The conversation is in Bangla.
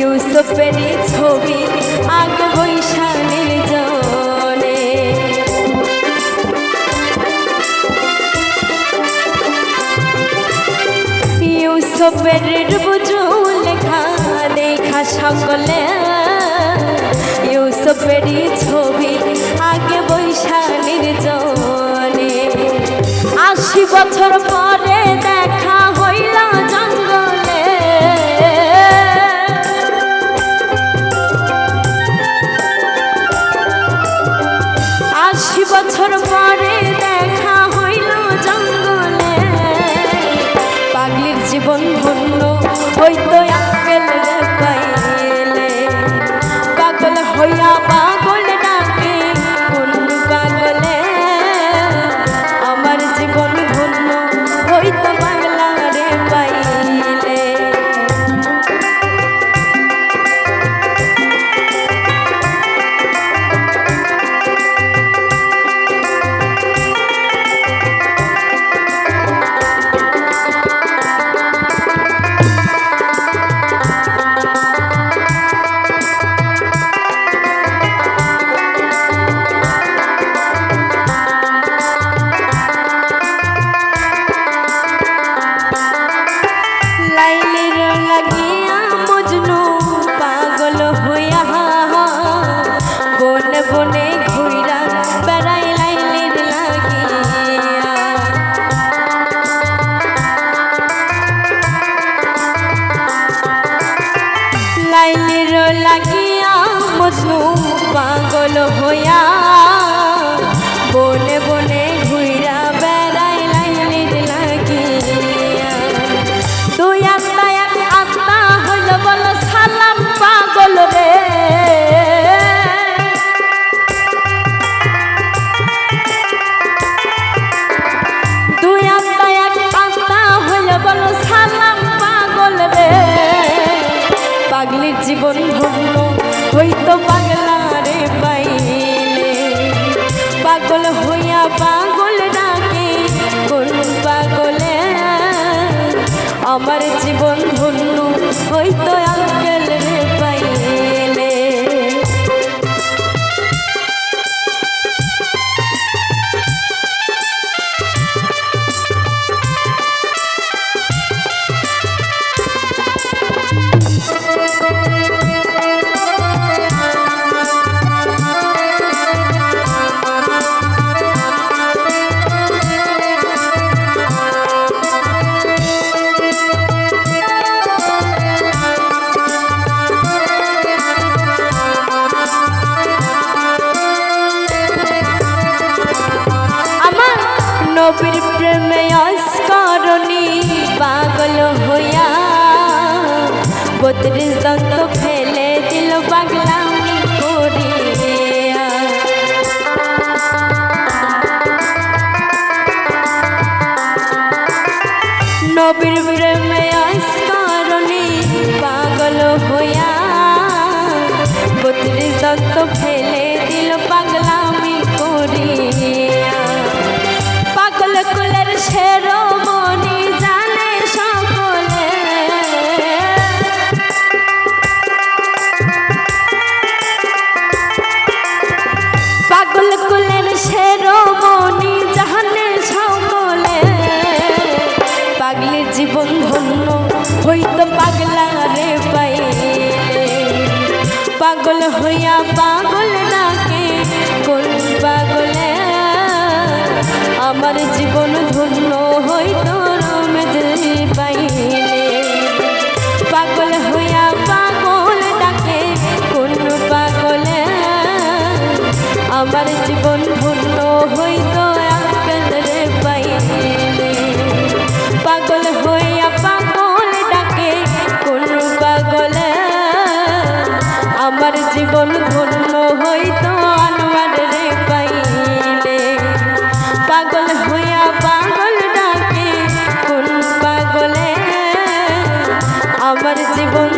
ইউসুফেরই ছবি আগে বৈশালীর জনে ইউসুফের বুঝু লেখা দেখা সকলে ইউসুফেরই ছবি আগে বৈশালীর জনে আশি বছর পরে দেখা হইতো আঙ্কেল পাইলে পাগল হইয়া পাগল লাইলের লাগিয়া মজনু পাগল হইয়া বনে বনে ঘুইরা বেড়াই লাইলের লাগিয়া। লাইলের লাগিয়া মজনু পাগল হইয়া নবীর প্রেমে অস্করণী পাগল হইয়া। বত্রিশ দন্ত ফেলে দিল করিয়া। নবীর প্রেমে অস্করণী পাগল হইয়া। বত্রিশ দন্ত ফেলে হইতো পাগলা রে পাই পাগল হইয়া পাগল ডাকে, কোন পাগলে? আমার জীবন ধন্য হইতো রমেজ আমার জীবন ধন্য হইত, আনোয়ার রে পাইলে। পাগল হইয়া পাগল ডাকে, কোন পাগলে? আমার জীবন